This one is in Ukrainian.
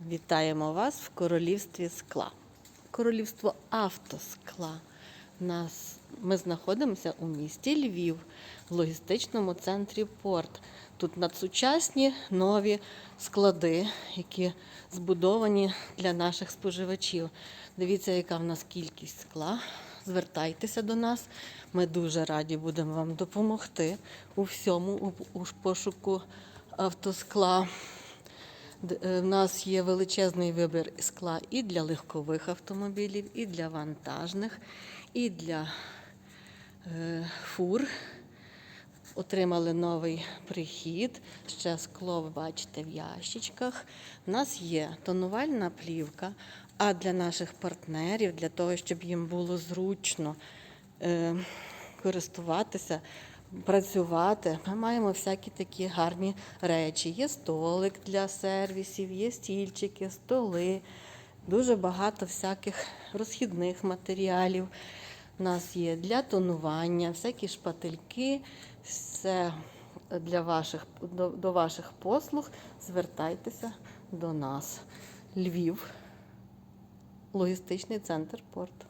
Вітаємо вас в королівстві скла. Королівство автоскла. Нас, ми знаходимося у місті Львів, в логістичному центрі Порт. Тут надсучасні нові склади, які збудовані для наших споживачів. Дивіться, яка в нас кількість скла. Звертайтеся до нас. Ми дуже раді будемо вам допомогти у всьому, у, пошуку автоскла. Е, В нас є величезний вибір скла і для легкових автомобілів, і для вантажних, і для е, фур. Отримали новий прихід. Ще скло ви бачите в ящичках. У нас є тонувальна плівка, а для наших партнерів, для того, щоб їм було зручно е, користуватися, працювати, ми маємо всякі такі гарні речі. Є столик для сервісів, є стільчики, столи, дуже багато всяких розхідних матеріалів. У нас є для тонування, всякі шпательки, все для ваших, до, до ваших послуг. Звертайтеся до нас. Львів, логістичний центр порт.